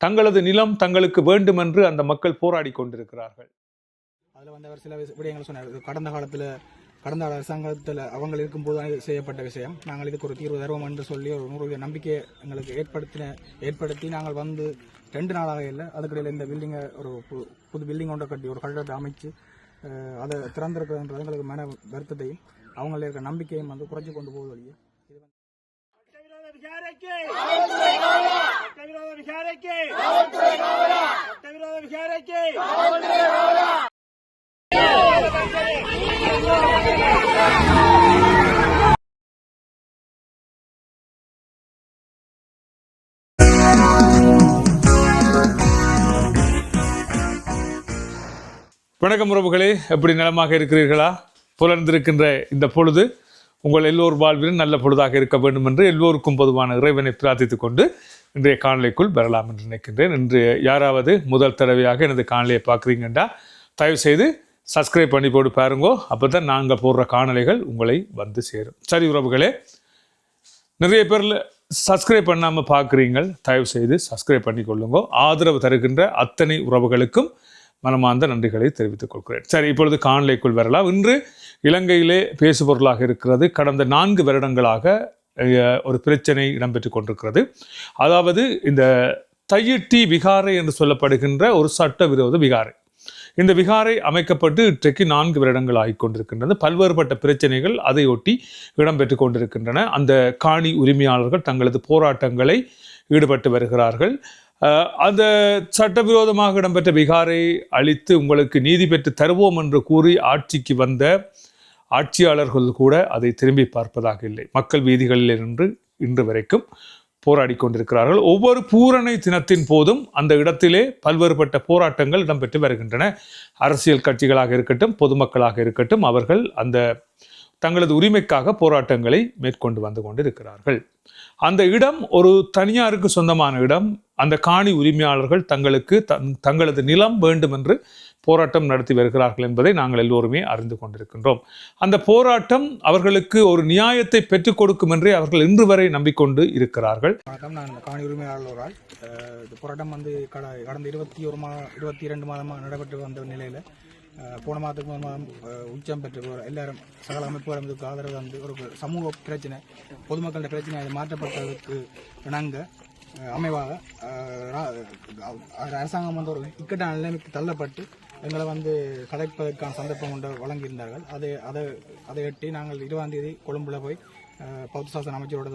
தங்களது நிலம் தங்களுக்கு வேண்டும் என்று அந்த மக்கள் போராடி கொண்டிருக்கிறார்கள். அதில் வந்து அவர் சில விடயங்கள் சொன்னார். கடந்த காலத்தில் கடந்த அரசாங்கத்தில் அவங்க இருக்கும்போது செய்யப்பட்ட விஷயம். நாங்கள் இதுக்கு ஒரு தீர்வு தருவோம் என்று சொல்லி ஒரு நூறு நம்பிக்கை நம்பிக்கையை எங்களுக்கு ஏற்படுத்தின ஏற்படுத்தி நாங்கள் வந்து ரெண்டு நாளாக இல்லை அதுக்கிடையில் இந்த பில்டிங்கை ஒரு புது பில்டிங் ஒன்றை கட்டி ஒரு கட்டடத்தை அமைச்சு அதை திறந்திருக்கிறதுன்றது எங்களுக்கு மன வருத்தத்தையும் அவங்களுக்கு இருக்க நம்பிக்கையும் வந்து குறைச்சி கொண்டு போகுது வழியே விசாரணைக்கு வணக்கம் உறவுகளே. எப்படி நலமாக இருக்கிறீர்களா? புலர்ந்திருக்கின்ற இந்த பொழுது உங்கள் எல்லோர் வாழ்விலும் நல்ல பொழுதாக இருக்க வேண்டும் என்று எல்லோருக்கும் பொதுவான இறைவனை பிரார்த்தித்துக் கொண்டு இன்றைய காணொளிக்குள் வரலாம் என்று நினைக்கின்றேன். இன்று யாராவது முதல் தடவையாக எனது காணொலியை பார்க்குறீங்கண்டா தயவு செய்து சப்ஸ்கிரைப் பண்ணி போட்டு பாருங்கோ. அப்போ தான் நாங்கள் போடுற காணொலிகள் உங்களை வந்து சேரும். சரி உறவுகளே நிறைய பேரில் சப்ஸ்கிரைப் பண்ணாமல் பார்க்குறீங்கள் தயவு செய்து சப்ஸ்கிரைப் பண்ணி கொள்ளுங்க. ஆதரவு தருகின்ற அத்தனை உறவுகளுக்கும் மனமார்ந்த நன்றிகளை தெரிவித்துக் கொள்கிறேன். சரி இப்பொழுது காணொலிக்குள் வரலாம். இன்று இலங்கையிலே பேசுபொருளாக இருக்கிறது. கடந்த நான்கு வருடங்களாக ஒரு பிரச்சனை இடம்பெற்று கொண்டிருக்கிறது. அதாவது இந்த தையிட்டி விகாரை என்று சொல்லப்படுகின்ற ஒரு சட்டவிரோத விகாரை. இந்த விகாரை அமைக்கப்பட்டு இன்றைக்கு நான்கு வருடங்கள் ஆகி கொண்டிருக்கின்றது. பல்வேறுபட்ட பிரச்சனைகள் அதையொட்டி இடம்பெற்று கொண்டிருக்கின்றன. அந்த காணி உரிமையாளர்கள் தங்களது போராட்டங்களை ஈடுபட்டு வருகிறார்கள். அந்த சட்டவிரோதமாக இடம்பெற்ற விகாரை அளித்து உங்களுக்கு நீதி பெற்று தருவோம் என்று கூறி ஆட்சிக்கு வந்த ஆட்சியாளர்கள் கூட அதை திரும்பி பார்ப்பதாக இல்லை. மக்கள் வீதிகளில் இருந்து இன்று வரைக்கும் போராடி கொண்டிருக்கிறார்கள். ஒவ்வொரு பூரணை தினத்தின் போதும் அந்த இடத்திலே பல்வேறுபட்ட போராட்டங்கள் இடம்பெற்று வருகின்றன. அரசியல் கட்சிகளாக இருக்கட்டும் பொதுமக்களாக இருக்கட்டும் அவர்கள் அந்த தங்களது உரிமைக்காக போராட்டங்களை மேற்கொண்டு வந்து கொண்டிருக்கிறார்கள். அந்த இடம் ஒரு தனியாருக்கு சொந்தமான இடம். அந்த காணி உரிமையாளர்கள் தங்களுக்கு தங் தங்களது நிலம் வேண்டும் என்று போராட்டம் நடத்தி வருகிறார்கள் என்பதை நாங்கள் எல்லோருமே அறிந்து கொண்டிருக்கின்றோம். அந்த போராட்டம் அவர்களுக்கு ஒரு நியாயத்தை பெற்றுக் கொடுக்கும் என்றே அவர்கள் இன்று வரை நம்பிக்கொண்டு இருக்கிறார்கள். வணக்கம் நான் காணி உரிமையாளர் ஒரு ஆள் போராட்டம் வந்து கட கடந்த இருபத்தி ஒரு மாதம் இருபத்தி இரண்டு மாதமாக நடைபெற்று வந்த நிலையில் போன மாதத்துக்கு முதல் மாதம் உச்சம் பெற்று எல்லாரும் சகல அமைப்புகளும் இதுக்கு ஆதரவு வந்து ஒரு சமூக பிரச்சனை பொதுமக்களோட பிரச்சனை அதை மாற்றப்பட்டதுக்கு இணங்க அமைவாக அரசாங்கம் வந்து ஒரு இக்கட்டான நிலைமைக்கு தள்ளப்பட்டு எங்களை வந்து கலைப்பதற்கான சந்தர்ப்பம் கொண்டு வழங்கியிருந்தார்கள். அதை அதை அதை எட்டி நாங்கள் இருபதாம் தேதி கொழும்புல போய் பௌத்தசாசன அமைச்சரோட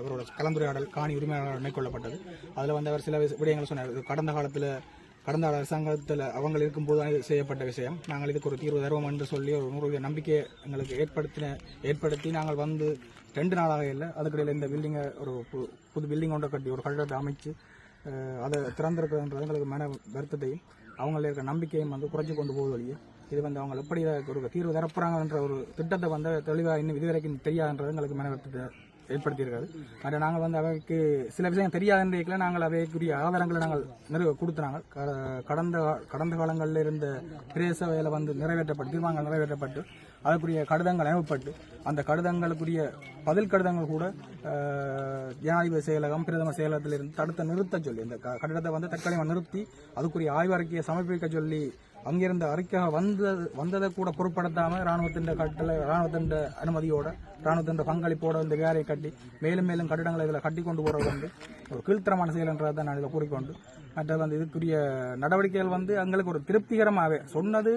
அவரோட கலந்துரையாடல் காணி உரிமையாளர் மேற்கொள்ளப்பட்டது. அதில் வந்து அவர் சில விஷ- விடயங்கள் சொன்னார். கடந்த காலத்தில் கடந்த கால அரசாங்கத்தில் அவங்க இருக்கும்போது தான் இது செய்யப்பட்ட விஷயம். நாங்கள் இதுக்கு ஒரு தீர்வு தருவோம் என்று சொல்லி ஒரு நூறு நம்பிக்கையை எங்களுக்கு ஏற்படுத்தின ஏற்படுத்தி நாங்கள் வந்து ரெண்டு நாளாக இல்லை அதுக்கிடையில் இந்த பில்டிங்கை ஒரு புது பில்டிங் ஒன்றை கட்டி ஒரு கட்டடத்தை அமைச்சு அதை திறந்திருக்கிறதுன்றது எங்களுக்கு மன வருத்தத்தையும் அவங்கள இருக்க நம்பிக்கையும் வந்து குறைச்சி கொண்டு போகுது வழியே இது வந்து அவங்க எப்படி ஒரு தீர்வு தரப்புறாங்கன்ற ஒரு திட்டத்தை வந்து தெளிவாக இன்னும் இதுவரைக்கும் தெரியாதுன்றது எங்களுக்கு மன ஏற்படுத்தியிருக்காரு. ஏற்படுத்தியிருக்காது அதை நாங்கள் வந்து அவைக்கு சில விஷயம் தெரியாதுன்றதுல நாங்கள் அவைக்குரிய ஆதாரங்களை நாங்கள் நிறுவ கொடுத்துனாங்க. கடந்த கடந்த காலங்களில் இருந்த பிரேச வேலை வந்து நிறைவேற்றப்பட்டு தீர்மானங்கள் நிறைவேற்றப்பட்டு அதற்குரிய கடிதங்கள் அனுப்பப்பட்டு அந்த கடிதங்களுக்குரிய பதில் கடிதங்கள் கூட ஜனாதிபதி செயலகம் பிரதமர் செயலகத்திலிருந்து தடுத்த நிறுத்த சொல்லி இந்த கடிதத்தை கட்டிடத்தை வந்து தற்காலிகமாக நிறுத்தி அதுக்குரிய ஆய்வறிக்கையை சமர்ப்பிக்க சொல்லி அங்கிருந்து அறிக்கை வந்தது வந்ததை கூட பொருட்படுத்தாம ராணுவத்தின் கட்டளை ராணுவத்தின் அனுமதியோட ராணுவத்தின் பங்களிப்போட இந்த வேலையை கட்டி மேலும் மேலும் கட்டிடங்களை இதில் கட்டி கொண்டு போறது வந்து ஒரு கீழ்த்தரமான செயல் என்றதை நான் இதில் கூறிக்கொண்டு மற்றது வந்து இதுக்குரிய நடவடிக்கைகள் வந்து எங்களுக்கு ஒரு திருப்திகரமாகவே சொன்னது.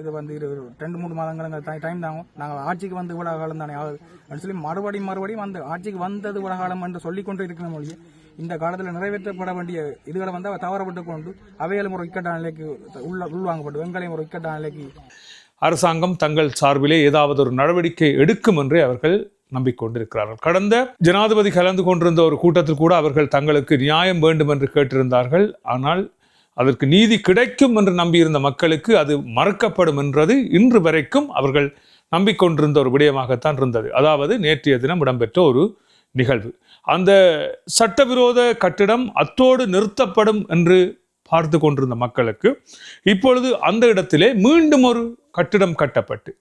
இது வந்து இது ஒரு ரெண்டு மூணு மாதங்கள் டைம் தாங்கும் நாங்கள் ஆட்சிக்கு வந்து இவ்வளவு காலம் தானே ஆகுது. சொல்லி மறுபடியும் மறுபடியும் வந்து ஆட்சிக்கு வந்தது இவ்வளவு காலம் என்று சொல்லிக் கொண்டு இருக்கிற மொழியை இந்த காலத்தில் நிறைவேற்றப்பட வேண்டிய இதுகளை வந்து அவர் தவறப்பட்டு கொண்டு அவைகளும் ஒரு இக்கட்டான நிலைக்கு உள்ள உள்வாங்கப்பட்டு வெங்கலையும் ஒரு இக்கட்டான நிலைக்கு அரசாங்கம் தங்கள் சார்பிலே ஏதாவது ஒரு நடவடிக்கை எடுக்கும் என்றே அவர்கள் நம்பிக்கொண்டிருக்கிறார்கள். கடந்த ஜனாதிபதி கலந்து கொண்டிருந்த ஒரு கூட்டத்தில் கூட அவர்கள் தங்களுக்கு நியாயம் வேண்டும் என்று கேட்டிருந்தார்கள். ஆனால் அதற்கு நீதி கிடைக்கும் என்று நம்பியிருந்த மக்களுக்கு அது மறுக்கப்படும் என்றது இன்று வரைக்கும் அவர்கள் நம்பிக்கொண்டிருந்த ஒரு விடயமாகத்தான் இருந்தது. அதாவது நேற்றைய தினம் இடம்பெற்ற ஒரு நிகழ்வு. அந்த சட்டவிரோத கட்டிடம் அத்தோடு நிறுத்தப்படும் என்று பார்த்து கொண்டிருந்த மக்களுக்கு இப்பொழுது அந்த இடத்திலே மீண்டும் ஒரு கட்டிடம் கட்டப்பட்டு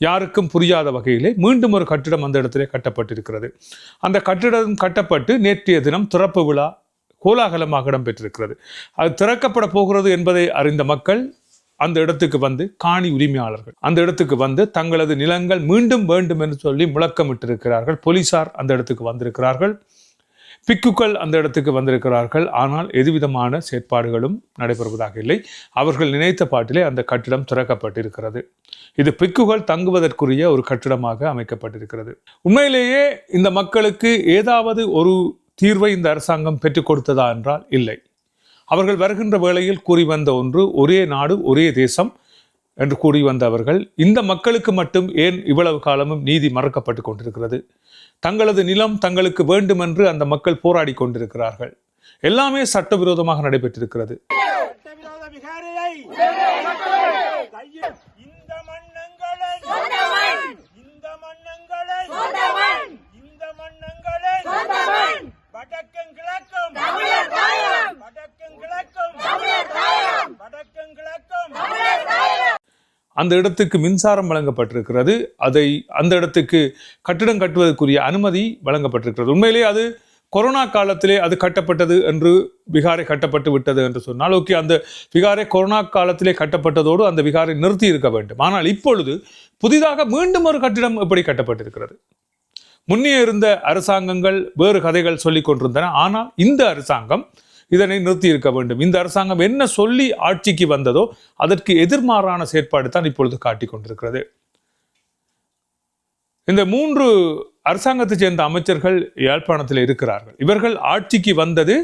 யாருக்கும் புரியாத வகையிலே மீண்டும் ஒரு கட்டிடம் அந்த இடத்திலே கட்டப்பட்டிருக்கிறது. அந்த கட்டிடம் கட்டப்பட்டு நேற்றைய தினம் திறப்பு விழா கோலாகலமாக இடம்பெற்றிருக்கிறது. அது திறக்கப்பட போகிறது என்பதை அறிந்த மக்கள் அந்த இடத்துக்கு வந்து காணி உரிமையாளர்கள். அந்த இடத்துக்கு வந்து தங்களது நிலங்கள் மீண்டும் வேண்டும் என்று சொல்லி முழக்கமிட்டிருக்கிறார்கள். போலீசார் அந்த இடத்துக்கு வந்திருக்கிறார்கள். பிக்குக்கள் அந்த இடத்துக்கு வந்திருக்கிறார்கள். ஆனால் எதுவிதமான செயற்பாடுகளும் நடைபெறுவதாக இல்லை. அவர்கள் நினைத்த பாட்டிலே அந்த கட்டிடம் திறக்கப்பட்டிருக்கிறது. இது பிக்குகள் தங்குவதற்குரிய ஒரு கட்டிடமாக அமைக்கப்பட்டிருக்கிறது. உண்மையிலேயே இந்த மக்களுக்கு ஏதாவது ஒரு தீர்வை இந்த அரசாங்கம் பெற்றுக் கொடுத்ததா என்றால் இல்லை. அவர்கள் வருகின்ற வேளையில் கூறி வந்த ஒன்று ஒரே நாடு ஒரே தேசம் என்று கூறி வந்தவர்கள் இந்த மக்களுக்கு மட்டும் ஏன் இவ்வளவு காலமும் நீதி மறக்கப்பட்டு கொண்டிருக்கிறது? தங்களது நிலம் தங்களுக்கு வேண்டுமென்று அந்த மக்கள் போராடி கொண்டிருக்கிறார்கள். எல்லாமே சட்டவிரோதமாக நடைபெற்றிருக்கிறது. சட்டவிரோத விகாரையை அந்த இடத்துக்கு மின்சாரம் வழங்கப்பட்டிருக்கிறது. அதை அந்த இடத்துக்கு கட்டிடம் கட்டுவதற்குரிய அனுமதி வழங்கப்பட்டிருக்கிறது. உண்மையிலே அது கொரோனா காலத்திலே அது கட்டப்பட்டது என்று விகாரை கட்டப்பட்டு விட்டது என்று சொன்னால் ஓகே அந்த விகாரை கொரோனா காலத்திலே கட்டப்பட்டதோடு அந்த விகாரை நிறுத்தி இருக்க வேண்டும். ஆனால் இப்பொழுது புதிதாக மீண்டும் ஒரு கட்டிடம் எப்படி கட்டப்பட்டிருக்கிறது. முன்னே இருந்த அரசாங்கங்கள் வேறு கதைகள் சொல்லிக் கொண்டிருந்தன. ஆனால் இந்த அரசாங்கம் இதனை நிறுத்தி இருக்க வேண்டும். இந்த அரசாங்கம் என்ன சொல்லி ஆட்சிக்கு வந்ததோ அதற்கு எதிர்மாறான செயற்பாடு தான் இப்பொழுது காட்டிக் கொண்டிருக்கிறது. இந்த மூன்று அரசாங்கத்தைச் சேர்ந்த அமைச்சர்கள் யாழ்ப்பாணத்தில் இருக்கிறார்கள். இவர்கள் ஆட்சிக்கு வந்தது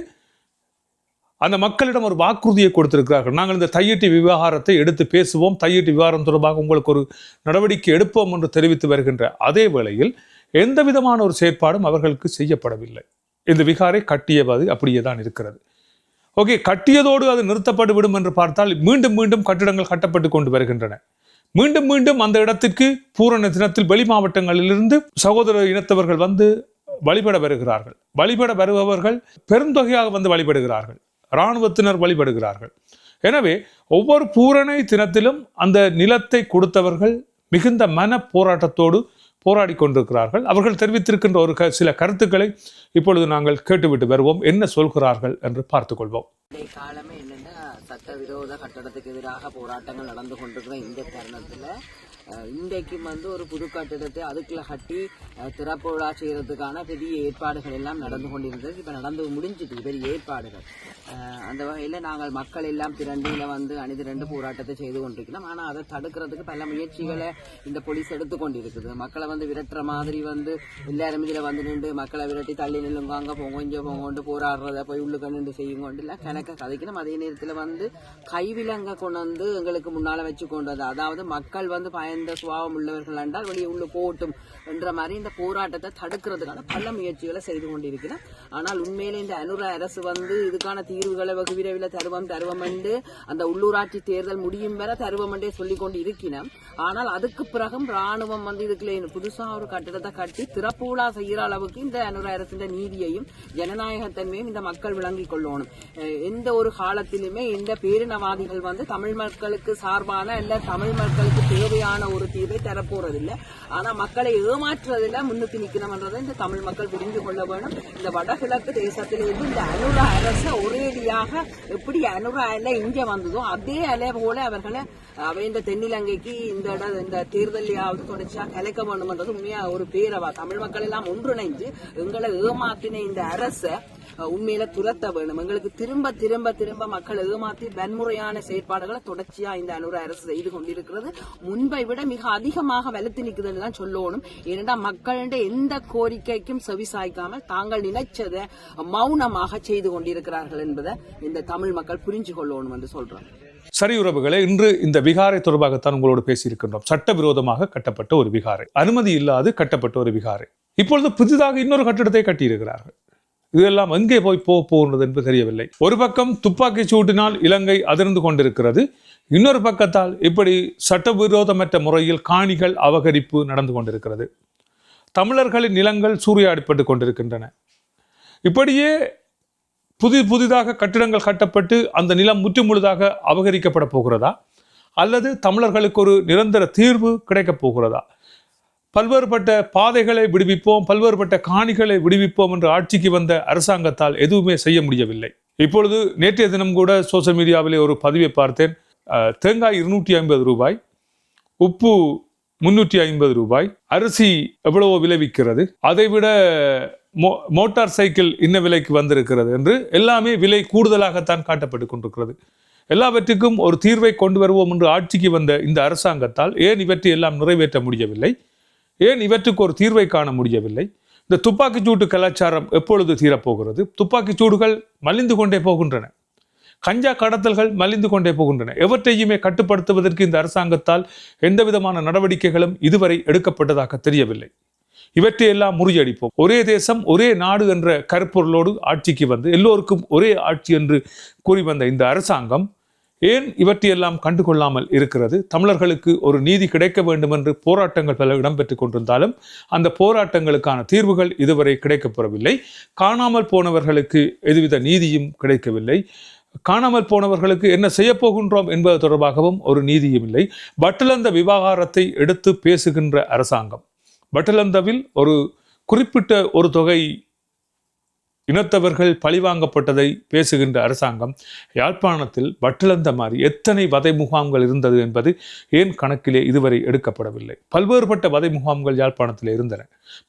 அந்த மக்களிடம் ஒரு வாக்குறுதியை கொடுத்திருக்கிறார்கள். நாங்கள் இந்த தையீட்டு விவகாரத்தை எடுத்து பேசுவோம். தையீட்டு விவகாரம் தொடர்பாக உங்களுக்கு ஒரு நடவடிக்கை எடுப்போம் என்று தெரிவித்து வருகின்ற அதே வேளையில் எந்த விதமான ஒரு செயற்பாடும் அவர்களுக்கு செய்யப்படவில்லை. இந்த விகாரை கட்டியவாது அப்படியே தான் இருக்கிறது. ஓகே கட்டியதோடு அது நிறுத்தப்பட்டு விடும் என்று பார்த்தால் மீண்டும் மீண்டும் கட்டிடங்கள் கட்டப்பட்டு கொண்டு வருகின்றன. மீண்டும் மீண்டும் அந்த இடத்திற்கு பூரண தினத்தில் வெளி மாவட்டங்களிலிருந்து சகோதர இனத்தவர்கள் வந்து வழிபட வருகிறார்கள். வழிபட வருபவர்கள் பெருந்தொகையாக வந்து வழிபடுகிறார்கள். இராணுவத்தினர் வழிபடுகிறார்கள். எனவே ஒவ்வொரு பூரணை தினத்திலும் அந்த நிலத்தை கொடுத்தவர்கள் மிகுந்த மன போராட்டத்தோடு போராடி கொண்டிருக்கிறார்கள். அவர்கள் தெரிவித்திருக்கின்ற ஒரு க- சில கருத்துக்களை இப்பொழுது நாங்கள் கேட்டுவிட்டு வருவோம். என்ன சொல்கிறார்கள் என்று பார்த்துக் கொள்வோம் காலமே என்னன்னா சட்டவிரோத கட்டடத்துக்கு எதிராக போராட்டங்கள் நடந்து கொண்டிருக்கிற இந்த தருணத்துல இன்றைக்கும் வந்து ஒரு புது கட்டிடத்தை அதுக்குள்ள கட்டி திறப்பு விழா செய்யறதுக்கான பெரிய ஏற்பாடுகள் எல்லாம் நடந்து கொண்டிருந்தது. இப்ப நடந்து முடிஞ்சிட்டு பெரிய ஏற்பாடுகள். அந்த வகையில நாங்கள் மக்கள் எல்லாம் திரண்டில வந்து அணிதிரண்டு போராட்டத்தை செய்து கொண்டிருக்கிறோம். ஆனா அதை தடுக்கிறதுக்கு பல முயற்சிகளை இந்த போலீஸ் எடுத்து கொண்டிருக்குது. மக்களை வந்து விரட்டுற மாதிரி வந்து எல்லாரும் இதுல வந்து நின்று மக்களை விரட்டி தள்ளி நில்லுங்க அங்க போங்க இங்க போங்க போராடுறத போய் உள்ளுக்க நின்று கொண்டு எல்லாம் கணக்க கதைக்கணும். அதே நேரத்துல வந்து கைவிலங்க கொண்டு வந்து எங்களுக்கு முன்னால வச்சு கொண்டு வந்து அதாவது மக்கள் வந்து இந்த சுபாவம் உள்ளவர்கள் என்றால் வெளியே உள்ள போட்டும் என்ற மாதிரி இந்த போராட்டத்தை தடுக்கிறதுக்கான பல முயற்சிகளை செய்து கொண்டிருக்கிறோம். ஆனால் உண்மையிலே இந்த அனுர அரசு வந்து இதுக்கான தீர்வுகளை வெகு விரைவில் தருவம் தருவம் என்று அந்த உள்ளூராட்சி தேர்தல் முடியும் வரை தருவம் என்றே சொல்லிக் கொண்டு இருக்கிறோம். ஆனால் அதுக்கு பிறகும் ராணுவம் வந்து இதுக்குள்ள புதுசாக ஒரு கட்டிடத்தை கட்டி திறப்பு விழா செய்கிற அளவுக்கு இந்த அனுர அரசின் நீதியையும் ஜனநாயகத்தன்மையும் இந்த மக்கள் விளங்கிக் கொள்ளணும். எந்த ஒரு காலத்திலுமே இந்த பேரினவாதிகள் வந்து தமிழ் மக்களுக்கு சார்பான இல்லை தமிழ் மக்களுக்கு தேவையான ஒரு தீர்வை தரப்போறதில்லை. ஆனா மக்களை ஏமாற்றுறதுல முன்னுக்கு நிற்கணும்ன்றதை இந்த தமிழ் மக்கள் புரிந்து கொள்ள வேணும். இந்த வடகிழக்கு தேசத்திலிருந்து இந்த அனுர அரசு ஒரேடியாக எப்படி அனுர அலை இங்கே வந்ததோ அதே அலை போல அவர்களை அவை இந்த தென்னிலங்கைக்கு இந்த இட இந்த தேர்தலையாவது தொடர்ச்சியாக கலைக்க வேண்டும்ன்றது உண்மையா ஒரு பேரவா. தமிழ் மக்கள் எல்லாம் ஒன்றிணைஞ்சு எங்களை ஏமாத்தின இந்த அரசை உண்மையில துரத்த வேணும். எங்களுக்கு திரும்ப திரும்ப திரும்ப மக்கள் ஏமாத்தி வன்முறையான செயற்பாடுகளை தொடர்ச்சியா இந்த அனுர அரசு செய்து கொண்டிருக்கிறது. முன்பை விட மிக அதிகமாக வலுத்து நிற்குதுன்னு தான் சொல்லணும். ஏனென்றா மக்களிட எந்த கோரிக்கைக்கும் செவிசாய்க்காமல் தாங்கள் நினைச்சதை மௌனமாக செய்து கொண்டிருக்கிறார்கள் என்பதை இந்த தமிழ் மக்கள் புரிஞ்சு கொள்ளணும் என்று சொல்றோம் சரி உறவுகளே இன்று இந்த விகாரை தொடர்பாகத்தான் உங்களோடு பேசியிருக்கின்றோம். சட்டவிரோதமாக கட்டப்பட்ட ஒரு விகாரை. அனுமதி இல்லாது கட்டப்பட்ட ஒரு விகாரை. இப்பொழுது புதிதாக இன்னொரு கட்டிடத்தை கட்டியிருக்கிறார்கள். இதெல்லாம் எங்கே போய் போக போகின்றது என்று தெரியவில்லை. ஒரு பக்கம் துப்பாக்கி சூட்டினால் இலங்கை அதிர்ந்து கொண்டிருக்கிறது. இன்னொரு பக்கத்தால் இப்படி சட்டவிரோதமற்ற முறையில் காணிகள் அபகரிப்பு நடந்து கொண்டிருக்கிறது. தமிழர்களின் நிலங்கள் சூறையாடப்பட்டு கொண்டிருக்கின்றன. இப்படியே புதி புதிதாக கட்டிடங்கள் கட்டப்பட்டு அந்த நிலம் முற்றுமுழுதாக அபகரிக்கப்பட போகிறதா? அல்லது தமிழர்களுக்கு ஒரு நிரந்தர தீர்வு கிடைக்கப் போகிறதா? பல்வேறுபட்ட பாதைகளை விடுவிப்போம் பல்வேறுபட்ட காணிகளை விடுவிப்போம் என்று ஆட்சிக்கு வந்த அரசாங்கத்தால் எதுவுமே செய்ய முடியவில்லை. இப்பொழுது நேற்றைய தினம் கூட சோசியல் மீடியாவிலே ஒரு பதிவை பார்த்தேன். தேங்காய் இருநூற்றி ஐம்பது ரூபாய் உப்பு முன்னூற்றி ஐம்பது ரூபாய் அரிசி எவ்வளவோ விளைவிக்கிறது அதைவிட மோ மோட்டார் சைக்கிள் இன்ன விலைக்கு வந்திருக்கிறது என்று எல்லாமே விலை கூடுதலாகத்தான் காட்டப்பட்டு கொண்டிருக்கிறது. எல்லாவற்றுக்கும் ஒரு தீர்வை கொண்டு வருவோம் என்று ஆட்சிக்கு வந்த இந்த அரசாங்கத்தால் ஏன் இவற்றை எல்லாம் நிறைவேற்ற முடியவில்லை? ஏன் இவற்றுக்கு ஒரு தீர்வை காண முடியவில்லை? இந்த துப்பாக்கிச்சூட்டு கலாச்சாரம் எப்பொழுது தீரப்போகிறது? துப்பாக்கிச்சூடுகள் மலிந்து கொண்டே போகின்றன. கஞ்சா கடத்தல்கள் மலிந்து கொண்டே போகின்றன. எவற்றையுமே கட்டுப்படுத்துவதற்கு இந்த அரசாங்கத்தால் எந்த விதமான நடவடிக்கைகளும் இதுவரை எடுக்கப்பட்டதாக தெரியவில்லை. இவற்றையெல்லாம் முறியடிப்போம். ஒரே தேசம் ஒரே நாடு என்ற கருப்பொருளோடு ஆட்சிக்கு வந்து எல்லோருக்கும் ஒரே ஆட்சி என்று கூறி வந்த இந்த அரசாங்கம் ஏன் இவற்றையெல்லாம் கண்டுகொள்ளாமல் இருக்கிறது? தமிழர்களுக்கு ஒரு நீதி கிடைக்க வேண்டும் என்று போராட்டங்கள் பல இடம்பெற்று கொண்டிருந்தாலும் அந்த போராட்டங்களுக்கான தீர்வுகள் இதுவரை கிடைக்கப்பெறவில்லை காணாமல் போனவர்களுக்கு எதுவித நீதியும் கிடைக்கவில்லை. காணாமல் போனவர்களுக்கு என்ன செய்யப்போகின்றோம் என்பது தொடர்பாகவும் ஒரு நீதியும் இல்லை. பட்டலந்த விவகாரத்தை எடுத்து பேசுகின்ற அரசாங்கம். பட்டலந்தவில் ஒரு குறிப்பிட்ட ஒரு தொகை இனத்தவர்கள் பழிவாங்கப்பட்டதை பேசுகின்ற அரசாங்கம் யாழ்ப்பாணத்தில் வட்டிழந்த மாதிரி எத்தனை வதை முகாம்கள் இருந்தது என்பது ஏன் கணக்கிலே இதுவரை எடுக்கப்படவில்லை? பல்வேறுபட்ட வதை முகாம்கள் யாழ்ப்பாணத்தில் இருந்தன.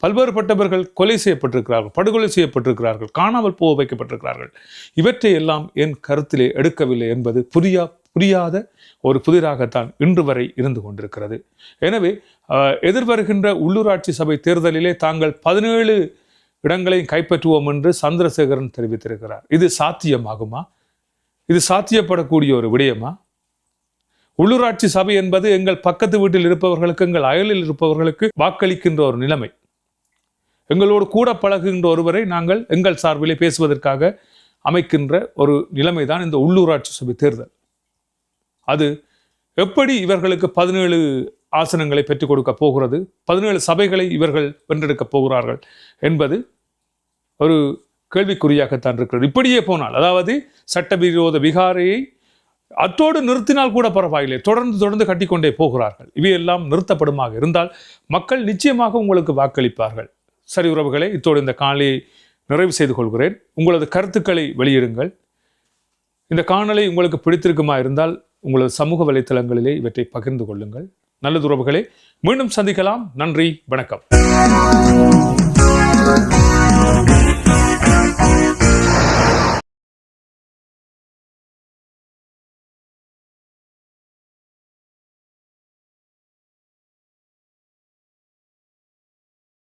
பல்வேறுபட்டவர்கள் கொலை செய்யப்பட்டிருக்கிறார்கள் படுகொலை செய்யப்பட்டிருக்கிறார்கள் காணாமல் போக வைக்கப்பட்டிருக்கிறார்கள். இவற்றை எல்லாம் என் கருத்திலே எடுக்கவில்லை என்பது புரியா புரியாத ஒரு புதிராகத்தான் இன்று வரை இருந்து கொண்டிருக்கிறது. எனவே எதிர்வருகின்ற உள்ளூராட்சி சபை தேர்தலிலே தாங்கள் பதினேழு இடங்களை கைப்பற்றுவோம் என்று சந்திரசேகரன் தெரிவித்திருக்கிறார். இது சாத்தியமாகுமா? இது சாத்தியப்படக்கூடிய ஒரு விடயமா? உள்ளூராட்சி சபை என்பது எங்கள் பக்கத்து வீட்டில் இருப்பவர்களுக்கு எங்கள் அயலில் இருப்பவர்களுக்கு வாக்களிக்கின்ற ஒரு நிலைமை. எங்களோடு கூட பழகுகின்ற ஒருவரை நாங்கள் எங்கள் சார்பிலே பேசுவதற்காக அமைக்கின்ற ஒரு நிலைமை தான் இந்த உள்ளூராட்சி சபை தேர்தல். அது எப்படி இவர்களுக்கு பதினேழு ஆசனங்களை பெற்றுக் கொடுக்க போகிறது? பதினேழு சபைகளை இவர்கள் வென்றெடுக்கப் போகிறார்கள் என்பது ஒரு கேள்விக்குறியாகத்தான் இருக்கிறது. இப்படியே போனால் அதாவது சட்டவிரோத விகாரையை அத்தோடு நிறுத்தினால் கூட பரவாயில்லை. தொடர்ந்து தொடர்ந்து கட்டிக்கொண்டே போகிறார்கள். இவையெல்லாம் நிறுத்தப்படுமாக இருந்தால் மக்கள் நிச்சயமாக உங்களுக்கு வாக்களிப்பார்கள். சரி உறவுகளை இத்தோடு இந்த காணொலியை நிறைவு செய்து கொள்கிறேன். உங்களது கருத்துக்களை வெளியிடுங்கள். இந்த காணொலி உங்களுக்கு பிடித்திருக்குமா இருந்தால் உங்களது சமூக வலைத்தளங்களிலே இவற்றை பகிர்ந்து கொள்ளுங்கள். நல்லது உறவுகளை மீண்டும் சந்திக்கலாம். நன்றி வணக்கம். Oh, oh, oh.